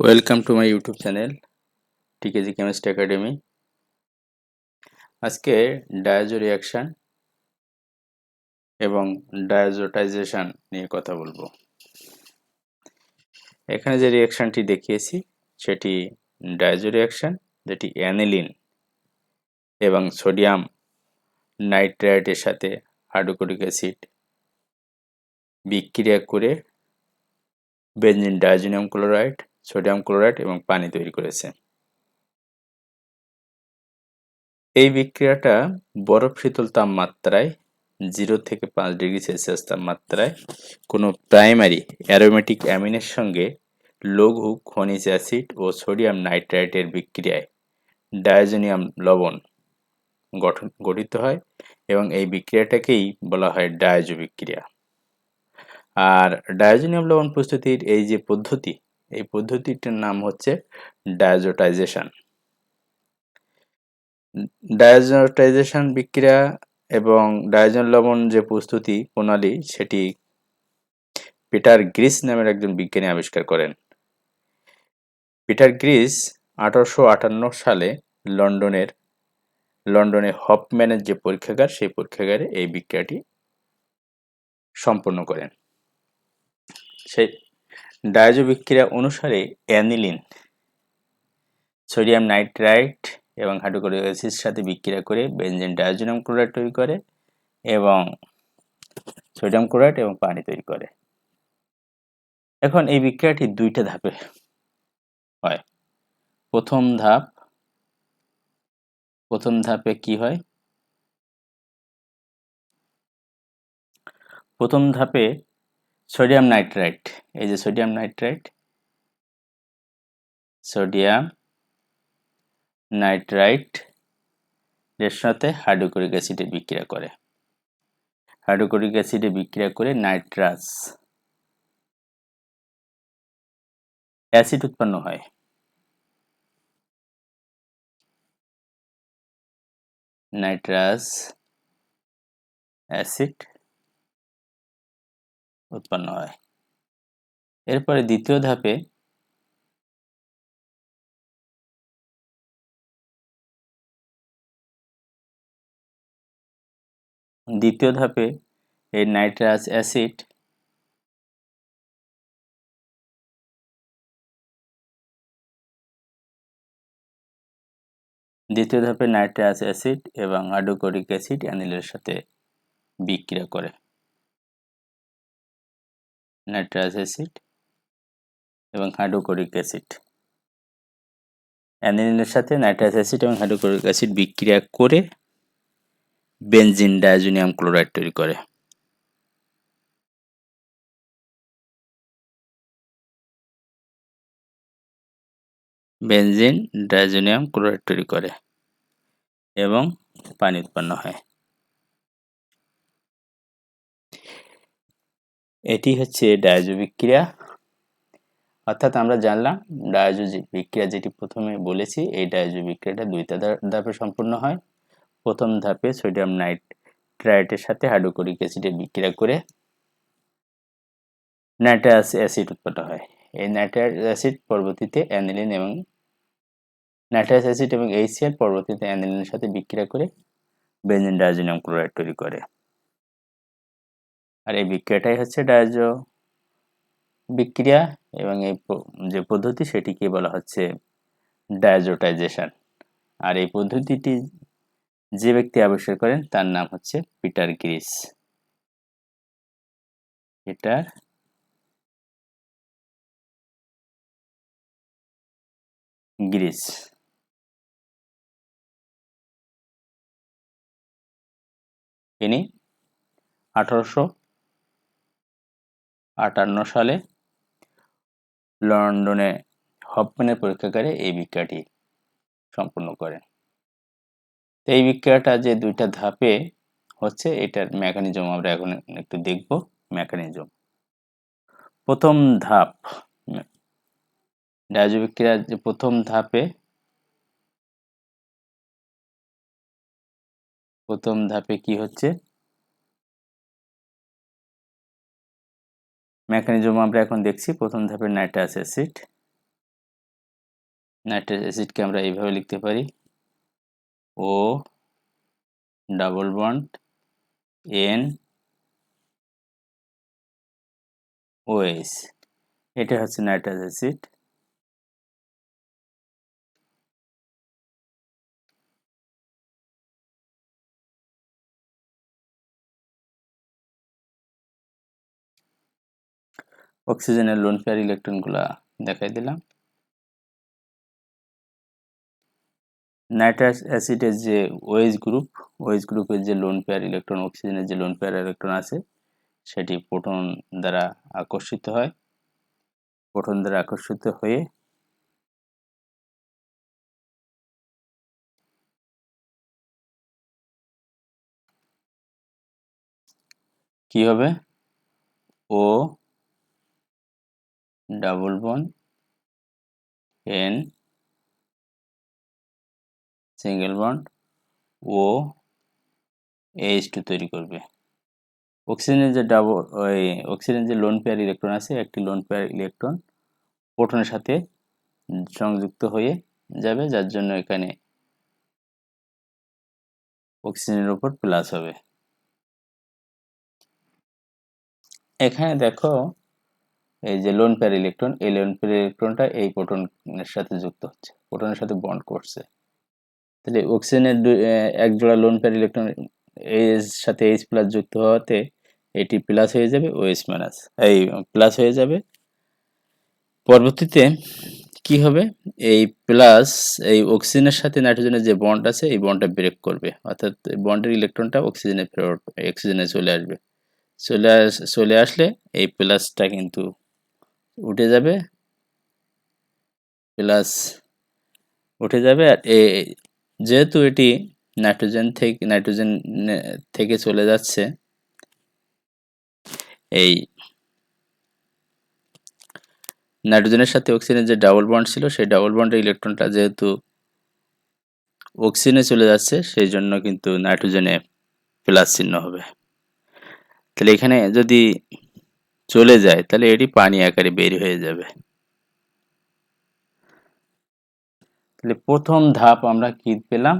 Welcome to my YouTube channel TKG chemist academy আজকে diazo reaction এবং ডায়াজোটাইজেশন নিয়ে কথা বলব। এখানে যে রিয়াকশানটি দেখিয়েছি, সেটি ডায়াজো রিয়াকশান যেটি অ্যানিলিন এবং সোডিয়াম নাইট্রাইটের সাথে হাইড্রোক্লোরিক অ্যাসিড বিক্রিয়া করে benzene diazonium chloride sodium chloride এবং পানি তৈরি করেছে। এই বিক্রিয়াটা বরফ শীতল তাপমাত্রায় জিরো থেকে পাঁচ ডিগ্রি সেলসিয়াস তাপমাত্রায় কোনো প্রাইমারি অ্যারোমেটিক অ্যামিনের সঙ্গে লঘু খনিজ অ্যাসিড ও সোডিয়াম নাইট্রাইটের বিক্রিয়ায় ডায়াজোনিয়াম লবণ গঠন, গঠিত হয় এবং এই বিক্রিয়াটাকেই বলা হয় ডায়াজো বিক্রিয়া। আর ডায়াজোনিয়াম লবণ প্রস্তুতির এই যে পদ্ধতি এই পদ্ধতিটির নাম হচ্ছে ডায়াজোটাইজেশন ডায়াজোটাইজেশন বিক্রিয়া এবং ডায়াজন লবণ যে প্রস্তুতি প্রণালী, সেটি পিটার গ্রিস নামের একজন বিজ্ঞানী আবিষ্কার করেন। পিটার গ্রিস আঠারোশো আটান্ন সালে লন্ডনের, লন্ডনে হপম্যানের যে পরীক্ষাগার, সেই পরীক্ষাগারে এই বিক্রিয়াটি সম্পন্ন করেন। সেই ডায়াজো বিক্রিয়া অনুসারে অ্যানিলিন, সোডিয়াম নাইট্রাইট এবং হাইড্রোক্লোরিক অ্যাসিড সাথে বিক্রিয়া করে বেনজিন ডায়াজোনিয়াম ক্লোরাইড তৈরি করে এবং সোডিয়াম ক্লোরাইড এবং পানি তৈরি করে। এখন এই বিক্রিয়াটি দুইটা ধাপে হয়। প্রথম ধাপ, প্রথম ধাপে কি হয়? প্রথম ধাপে সোডিয়াম নাইট্রাইট এই যে সোডিয়াম নাইট্রাইট সোডিয়াম নাইট্রাইট এর সাথে হাইড্রোক্লোরিক অ্যাসিডে বিক্রিয়া করে। হাইড্রোক্লোরিক অ্যাসিডে বিক্রিয়া করে নাইট্রাস। অ্যাসিড উৎপন্ন হয়। নাইট্রাস অ্যাসিড উৎপন্ন হয়। এরপরে দ্বিতীয় ধাপে দ্বিতীয় ধাপে এই নাইট্রাস অ্যাসিড দ্বিতীয় ধাপে নাইট্রাস অ্যাসিড এবং হাইড্রোক্লোরিক অ্যাসিড অ্যানিলের সাথে বিক্রিয়া করে। নাইট্রাস অ্যাসিড এবং হাইড্রোক্লোরিক অ্যাসিড অ্যানিলিনের সাথে নাইট্রাস অ্যাসিড এবং হাইড্রোক্লোরিক অ্যাসিড বিক্রিয়া করে বেনজিন ডায়াজোনিয়াম ক্লোরাইড তৈরি করে। বেনজিন ডায়াজোনিয়াম ক্লোরাইড তৈরি করে এবং পানি উৎপন্ন হয়। এটি হচ্ছে ডায়াজো বিক্রিয়া। অর্থাৎ আমরা জানলাম ডায়াজো বিক্রিয়া যেটি প্রথমে বলেছি, এই ডায়াজো বিক্রিয়াটা দুইটা ধাপে সম্পূর্ণ হয়। প্রথম ধাপে সোডিয়াম নাইট্রাইটের সাথে হাইড্রোক্লোরিক অ্যাসিডের বিক্রিয়া করে নাইট্রাস অ্যাসিড উৎপন্ন হয়। এই নাইট্রাস অ্যাসিড পরবর্তীতে অ্যানিলিন এবং নাইট্রাস অ্যাসিড এবং এইচসিএল পরবর্তীতে অ্যানিলিনের সাথে বিক্রিয়া করে বেঞ্জিন ডায়াজোনিয়াম ক্লোরাইড তৈরি করে। আর এই বিক্রিয়াটাই হচ্ছে ডায়াজো বিক্রিয়া এবং এই যে পদ্ধতি সেটিকে বলা হচ্ছে ডায়াজোটাইজেশন। আর এই পদ্ধতিটি যে ব্যক্তি আবিষ্কার করেন তার নাম হচ্ছে পিটার গ্রিস। Peter Greece. তিনি আঠারোশো আটান্ন সালে লন্ডনে হপম্যানের পরীক্ষাগারে এই বিক্রিয়াটি সম্পূর্ণ করেন। এই বিক্রিয়াটা যে দুইটা ধাপে হচ্ছে, এটার মেকানিজম আমরা এখন একটু দেখব মেকানিজম প্রথম ধাপ, ডায়াজো বিক্রিয়ার যে প্রথম ধাপে প্রথম ধাপে কি হচ্ছে? মেকানিজম আমরা এখন দেখছি। প্রথম ধাপের নাইট্রাস অ্যাসিড নাইট্রাস অ্যাসিডকে আমরা এইভাবে লিখতে পারি। O double bond N OS এটা হচ্ছে নাইট্রাস অ্যাসিড অক্সিজেনের লোন পেয়ার ইলেকট্রনগুলা দেখাই দিলাম। নাইট্রাস অ্যাসিডের যে ওয়েজ গ্রুপ ওয়েজ গ্রুপের যে লোন পেয়ার ইলেকট্রন অক্সিজেনের যে লোন পেয়ার ইলেকট্রন আছে, সেটি প্রোটন দ্বারা আকর্ষিত হয়। প্রোটন দ্বারা আকর্ষিত হয়ে কি হবে? O double bond N single bond O H two তৈরি করবে। অক্সিজেনের যে ডাবল ওই অক্সিজেন যে লোন পেয়ার ইলেকট্রন আছে, একটি লোন পেয়ার ইলেকট্রন প্রোটনের সাথে সংযুক্ত হয়ে যাবে, যার জন্য এখানে অক্সিজেনের উপর প্লাস হবে। এখানে দেখো এই যে লোন পেয়ার ইলেকট্রন এই লোন পেয়ার ইলেকট্রনটা এই প্রোটনের সাথে যুক্ত হচ্ছে প্রোটনের সাথে বন্ড করছে। তাহলে অক্সিজেনের এক জোড়া লোন পেয়ার ইলেকট্রন এর সাথে এইচ প্লাস যুক্ত হওয়াতে এটি প্লাস হয়ে যাবে ওএস মাইনাস এই প্লাস হয়ে যাবে। পরবর্তীতে কি হবে? এই প্লাস এই অক্সিজেনের সাথে নাইট্রোজেনের যে বন্ড আছে, এই বন্ডটা ব্রেক করবে। অর্থাৎ বন্ডের ইলেকট্রনটা অক্সিজেনে ফেরত অক্সিজেনে চলে আসবে। চলে আস, চলে আসলে এই প্লাসটা কিন্তু উঠে যাবে প্লাস উঠে যাবে আর যেহেতু এটি নাইট্রোজেন থেকে নাইট্রোজেন থেকে চলে যাচ্ছে, এই নাইট্রোজেনের সাথে অক্সিজেনের যে ডাবল বন্ড ছিল, সেই ডাবল বন্ডের ইলেকট্রনটা যেহেতু অক্সিজেনে চলে যাচ্ছে, সেই জন্য কিন্তু নাইট্রোজেনে প্লাস চিহ্ন হবে। তাহলে এখানে যদি চলে যায়, তাহলে এটি পানি আকারে বের হয়ে যাবে। তাহলে প্রথম ধাপ আমরা কি পেলাম?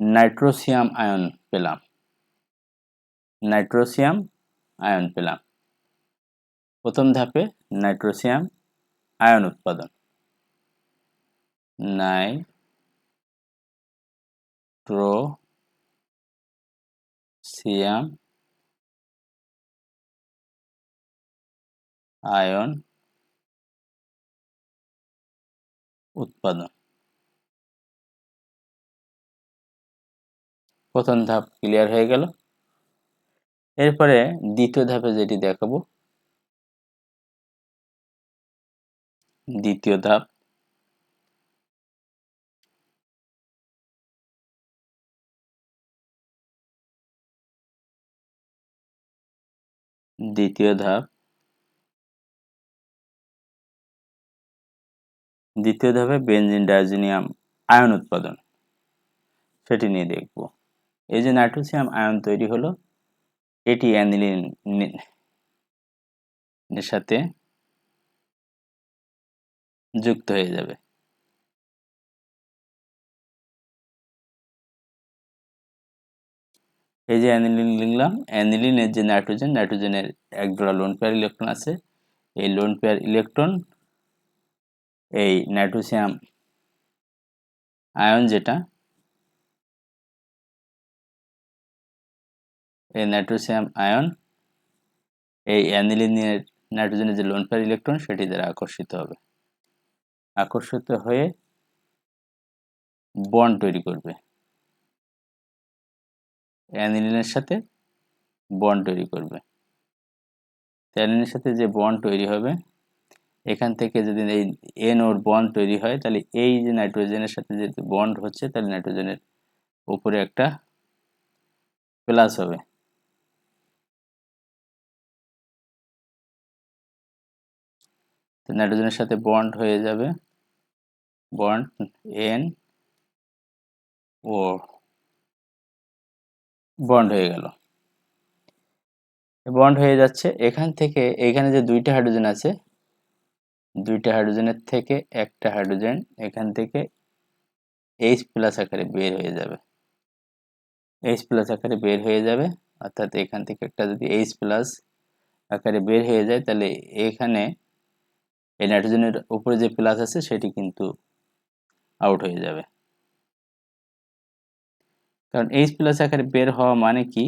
নাইট্রোসিয়াম আয়ন পেলাম। নাইট্রোসিয়াম আয়ন পেলাম। প্রথম ধাপে নাইট্রোসিয়াম আয়ন উৎপাদন। নাইট্রোসিয়াম আয়ন, উৎপাদন। প্রথম ধাপ ক্লিয়ার হয়ে গেল। এরপরে দ্বিতীয় ধাপে যেটি দেখাবো, দ্বিতীয় ধাপ। দ্বিতীয় ধাপ। দ্বিতীয় ধাপে বেনজিন ডাইজোনিয়াম আয়ন উৎপাদন। সেটি নিয়ে দেখব। এই যে নাইট্রোসিয়াম আয়ন তৈরি হলো, এটি অ্যানিলিন এর সাথে যুক্ত হয়ে যাবে। এই যে অ্যানিলিন লিখলাম, অ্যানিলিনের যে নাইট্রোজেন, নাইট্রোজেনের এক জোড়া লোন পেয়ার ইলেকট্রন আছে। এই লোন পেয়ার ইলেকট্রন এই নাইট্রোসিয়াম আয়ন যেটা, এই নাইট্রোসিয়াম আয়ন, এই অ্যানিলিনের নাইট্রোজেনের যে লোন ইলেকট্রন সেটি দ্বারা আকর্ষিত হবে। আকর্ষিত হয়ে বন্ড তৈরি করবে। অ্যানিলিনের সাথে বন্ড তৈরি করবে। অ্যানিলিনের সাথে যে বন্ড তৈরি হবে এখান থেকে যদি এই এন ওর বন্ড তৈরি হয়, তাহলে এই যে নাইট্রোজেনের সাথে যে বন্ড হচ্ছে, তাহলে নাইট্রোজেনের উপরে একটা প্লাস হবে। নাইট্রোজেনের সাথে বন্ড হয়ে যাবে। বন্ড এন ও বন্ড হয়ে গেল। বন্ড হয়ে যাচ্ছে। এখান থেকে এখানে যে দুইটা হাইড্রোজেন আছে দুইটা হাইড্রোজেনের থেকে একটা হাইড্রোজেন এখান থেকে এইচ প্লাস আকারে বের হয়ে যাবে। এইচ প্লাস আকারে বের হয়ে যাবে, অর্থাৎ এখান থেকে একটা যদি এইচ প্লাস আকারে বের হয়ে যায়, তাহলে এখানে এই নাইট্রোজেনের উপরে যে প্লাস আছে, সেটি কিন্তু আউট হয়ে যাবে। কারণ এইচ প্লাস আকারে বের হওয়া মানে কি?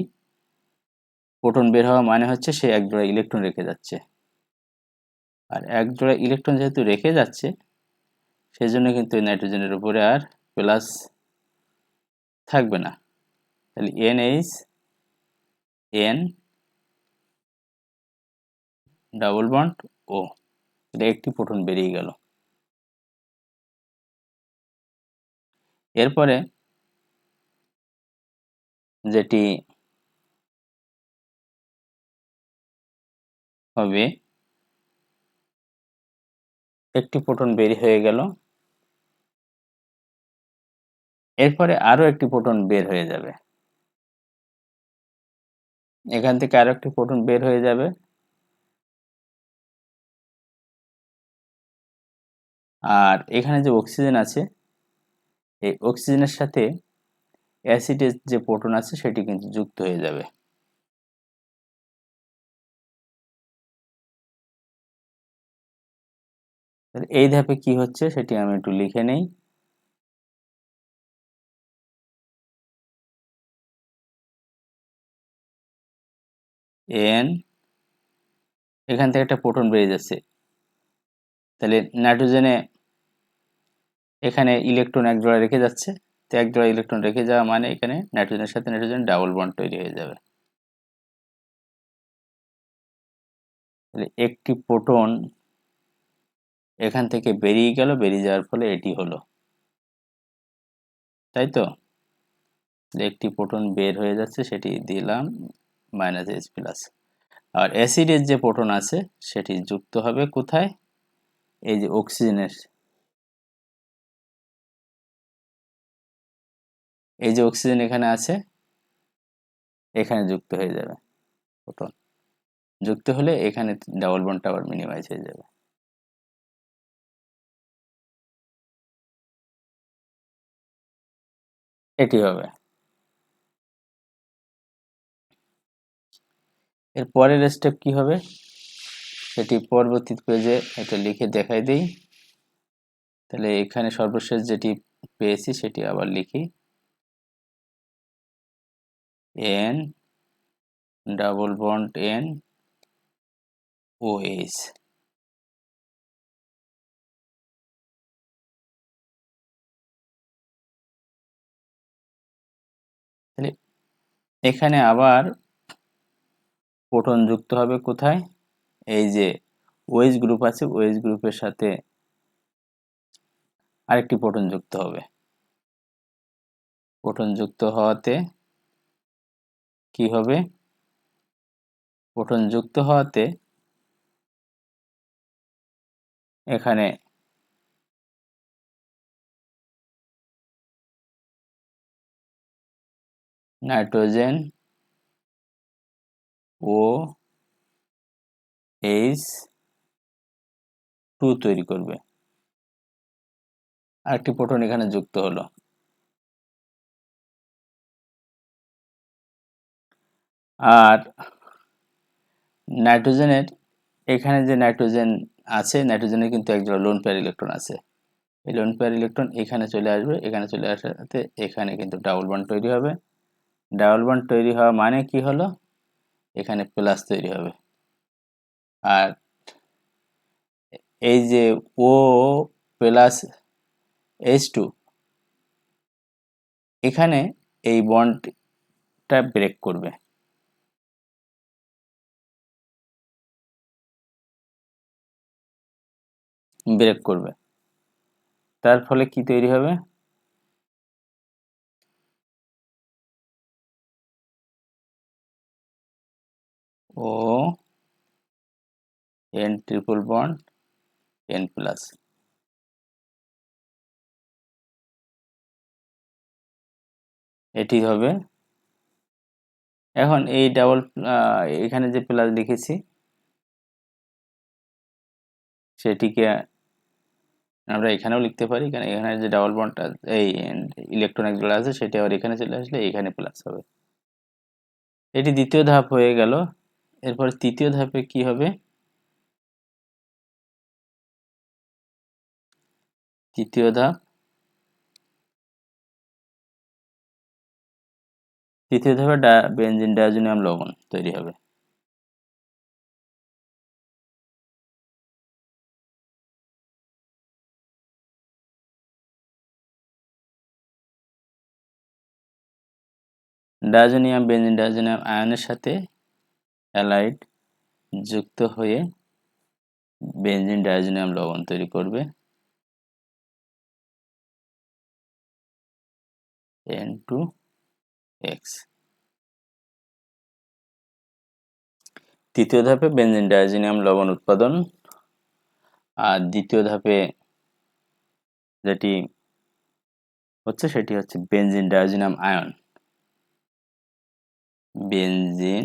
প্রোটন বের হওয়া মানে হচ্ছে সে এক জোড়া ইলেকট্রন রেখে যাচ্ছে। আর এক জোড়া ইলেকট্রন যেহেতু রেখে যাচ্ছে সেই জন্য কিন্তু এই নাইট্রোজেনের উপরে আর প্লাস থাকবে না। তাহলে N H N double bond O এটা একটি প্রোটন বেরিয়ে গেল। এরপরে যেটি হবে একটি প্রোটন বের হয়ে গেল। এরপরে আরও একটি প্রোটন বের হয়ে যাবে। এখান থেকে আরও একটি প্রোটন বের হয়ে যাবে। আর এখানে যে অক্সিজেন আছে, এই অক্সিজেনের সাথে অ্যাসিডের যে প্রোটন আছে, সেটি কিন্তু যুক্ত হয়ে যাবে। এই ধাপে কি হচ্ছে সেটি আমি একটু লিখে নেই। এন এখান থেকে একটা প্রোটন বেরিয়ে যাচ্ছে। তাহলে নাইট্রোজেনে এখানে ইলেকট্রন এক জোড়া রেখে যাচ্ছে। তো এক জোড়া ইলেকট্রন রেখে যাওয়া মানে এখানে নাইট্রোজেনের সাথে নাইট্রোজেন ডাবল বন্ড তৈরি হয়ে যাবে। তাহলে একটি প্রোটন এখান থেকে বেরিয়ে গেল, বেরিয়ে যাওয়ার ফলে এটি হলো। তাই তো? একটি প্রোটন বের হয়ে যাচ্ছে, সেটি দিলাম, মাইনাস এইচ প্লাস আর অ্যাসিডের যে প্রোটন আছে, সেটি যুক্ত হবে কোথায়? এই যে অক্সিজেনের। এই যে অক্সিজেন এখানে আছে, এখানে যুক্ত হয়ে যাবে প্রোটন। যুক্ত হলে এখানে ডাবল বন্ড টাওয়ার মিনিমাইজ হয়ে যাবে। এটি হবে। এর পরের স্টেপ কি হবে? সেটি পরবর্তী পেজে এটা লিখে দেখাই দিই। তাহলে এখানে সর্বশেষ যেটি পেয়েছি সেটি আবার লিখি। N double bond N O H এখানে আবার প্রোটন যুক্ত হবে কোথায়? এই যে ওয়েজ গ্রুপ আছে, ওয়েজ গ্রুপের সাথে আরেকটি প্রোটন যুক্ত হবে। প্রোটন যুক্ত হওয়াতে কি হবে? প্রোটন যুক্ত হওয়াতে এখানে নাইট্রোজেন ও এইচ টু তৈরি করবে। আরেকটি প্রোটন এখানে যুক্ত হলো। আর নাইট্রোজেনের, এখানে যে নাইট্রোজেন আছে, নাইট্রোজেনের কিন্তু একজোড়া লোন পেয়ার ইলেকট্রন আছে। এই লোন পেয়ার ইলেকট্রন এখানে চলে আসবে, এখানে চলে আসাতে এখানে কিন্তু ডাবল বন্ড তৈরি হবে। ডাবল বন্ড তৈরি হওয়া মানে কি হলো? এখানে প্লাস তৈরি হবে। আর এই যে ও প্লাস এইচ টু এখানে এই বন্ডটা ব্রেক করবে। ব্রেক করবে। তার ফলে কি তৈরি হবে? O N triple bond N plus এটি হবে। এখন এই ডাবল এখানে যে প্লাস লিখেছি, সেটিকে আমরা এখানেও লিখতে পারি এখানে এখানে যে ডাবল বন্ডটা এই ইলেকট্রন একগুলো আছে, সেটি আবার এখানে চলে আসলে এখানে প্লাস হবে। এটি দ্বিতীয় ধাপ হয়ে গেল। এরপর তৃতীয় ধাপে কি হবে? তৃতীয় ধাপ। তৃতীয় ধাপে বেঞ্জিন ডায়াজোনিয়াম লবণ তৈরি হবে। ডায়াজোনিয়াম, বেঞ্জিন ডায়াজোনিয়াম আয়নের সাথে অ্যালাইড যুক্ত হয়ে বেঞ্জিন ডায়াজোনিয়াম লবণ তৈরি করবে। এন টু এক্স তৃতীয় ধাপে বেঞ্জিন ডায়াজিনিয়াম লবণ উৎপাদন। আর দ্বিতীয় ধাপে যেটি হচ্ছে, সেটি হচ্ছে benzene diazonium ion. Benzene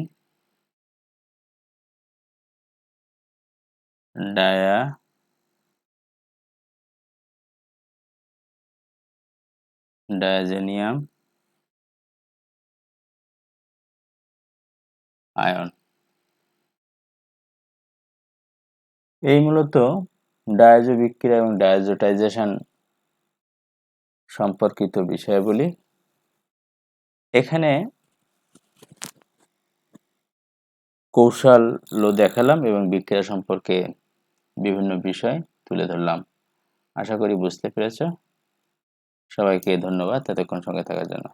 dia diazonium ion এই মূলত ডায়াজো বিক্রিয়া এবং ডায়াজোটাইজেশন সম্পর্কিত বিষয়গুলি এখানে কৌশল দেখালাম এবং বিক্রিয়া সম্পর্কে বিভিন্ন বিষয় তুলে ধরলাম। আশা করি বুঝতে পেরেছ। সবাইকে ধন্যবাদ এতক্ষণ সঙ্গে থাকার জন্য।